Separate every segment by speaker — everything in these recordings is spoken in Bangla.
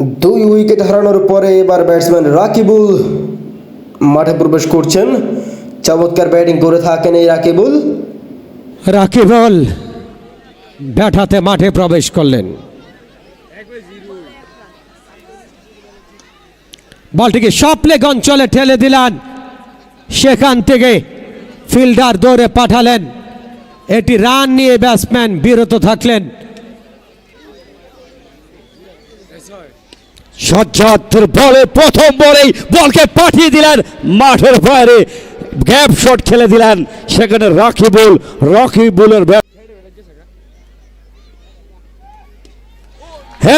Speaker 1: দুই উইকেট হারানোর পরে এবার ব্যাটসম্যান রাকিবুল মাঠে প্রবেশ করছেন। চমৎকার ব্যাটিং করে থাকেন এই রাকিবুল।
Speaker 2: রাকিবল ব্যাটাতে মাঠে প্রবেশ করলেন। বলটিকে সপ্লেগ অঞ্চলে ঠেলে দিলেন। সেখান থেকে ফিল্ডার দৌড়ে পাঠালেন। এটি রান নিয়ে ব্যাটসম্যান বিরত থাকলেন।
Speaker 3: সজ্জাতের বলে প্রথম বলেই বলকে পাঠিয়ে দিলেন। মাঠের বাইরে গ্যাপ শট খেলে দিলেন। সেখানে রাকিবুল, রাকিবুলের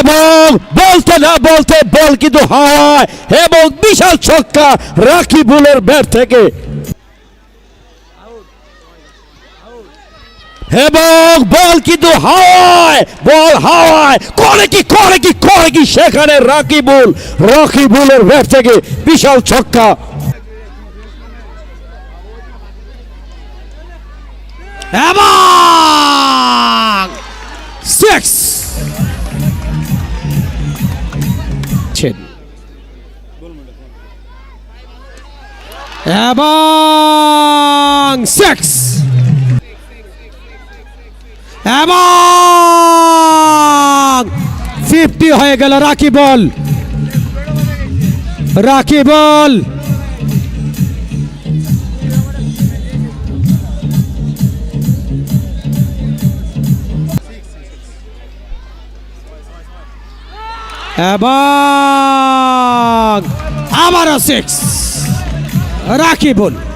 Speaker 3: এবং বলতে না বলতে বল কিন্তু হাওয়ায় এবং বিশাল ছক্কা রাকিবুলের ব্যাট থেকে। এবং বল কিন্তু হাওয়ায়, বল হাওয়ায়। করে কি করে কি করে কি? সেখানে রাকিবুল, রাকিবুলের ব্যাট থেকে বিশাল ছক্কা।
Speaker 2: এবং সিক্স এবং সিক্স এবং ফিফটি হয়ে গেল রাকিবল রাকিবল এবং আবারও সিক্স রাকিবুল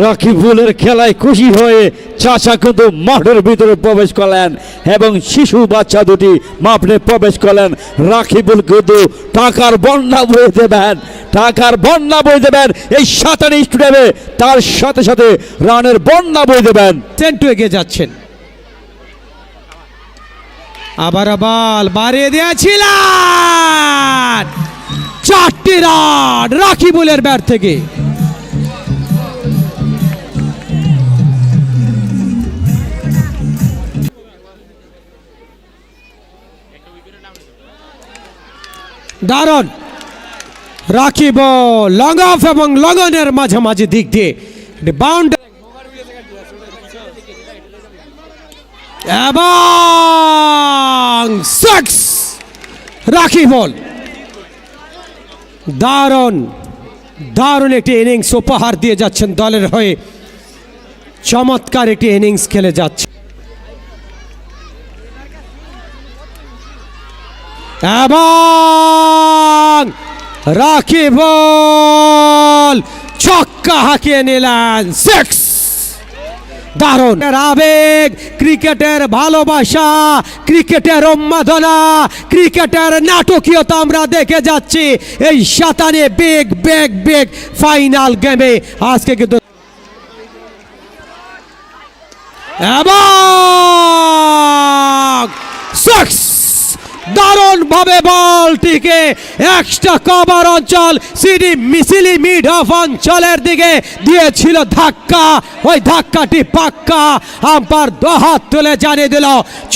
Speaker 3: রাকিবুলের খেলায় খুশি হয়ে চাচা কিন্তু মাঠের ভিতরে প্রবেশ করলেন এবং শিশু বাচ্চা দুটি মাঠে প্রবেশ করলেন। রাকিবুল কিন্তু টাকার বন্যা বয়ে দেবেন, টাকার বন্যা বই দেবেন, এই সাঁতারি স্টুডিয়ামে তার সাথে সাথে রানের বন্যা বই দেবেন।
Speaker 2: সেন্টু এগিয়ে যাচ্ছেন। আবার বল বাড়িয়ে দিয়েছিলেন। চারটি রান রাকিবুলের ব্যাট থেকে। দারুণ। রাখিব লং অফ এবং লগনের মাঝামাঝি দিক দিয়ে। বাউন্ডারি রাখি বল। দারুণ। দারুণ একটি ইনিংস উপহার দিয়ে যাচ্ছেন দলের হয়ে। চমৎকার একটি ইনিংস খেলে যাচ্ছে। এবং রাখি বল, ছক্কা হাঁকিয়ে নিলেন সিক্স। দারুণ। আবেগ, ক্রিকেটের ভালোবাসা, ক্রিকেটের উন্মাদনা, ক্রিকেটের নাটকীয়তা আমরা দেখে যাচ্ছি এই সাতানে বেগ বেগ বেগ ফাইনাল গেমে আজকে কিন্তু এবং দারুণ ভাবে বলটিকে এক্সট্রা কভার অঞ্চল, সিডি মিছিলি মিড অফ অঞ্চলের দিকে দিয়েছিল ধাক্কা। ওই ধাক্কাটি পাক্কা। আম্পার দহাত তুলে জানিয়ে দিল,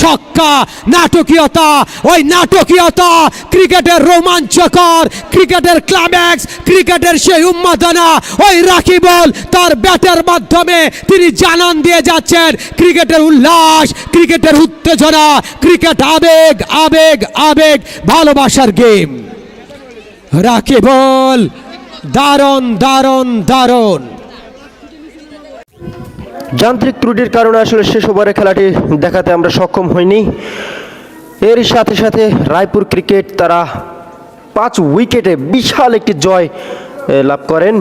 Speaker 2: ছক্কা, নাটকীয়তা। ওই নাটকীয়তা ক্রিকেটের রোমাঞ্চকর, ক্রিকেটের ক্লাইম্যাক্স, ক্রিকেটের সেই উন্মাদনা। ওই রাকিবল তার ব্যাটের মাধ্যমে তিনি জানান দিয়ে যাচ্ছেন। ক্রিকেটের উল্লাস, ক্রিকেটের উত্তেজনা, ক্রিকেট আবেগ আবেগ আবেগ। ভালোবাসার গেম। রাকিবল দারুণ দারুণ দারুণ।
Speaker 1: যান্ত্রিক ত্রুটির কারণে আসলে শেষ ওভারে খেলাটি দেখাতে আমরা সক্ষম হইনি। এর সাথে সাথে রায়পুর ক্রিকেট তারা পাঁচ উইকেটে বিশাল একটি জয় লাভ করেন।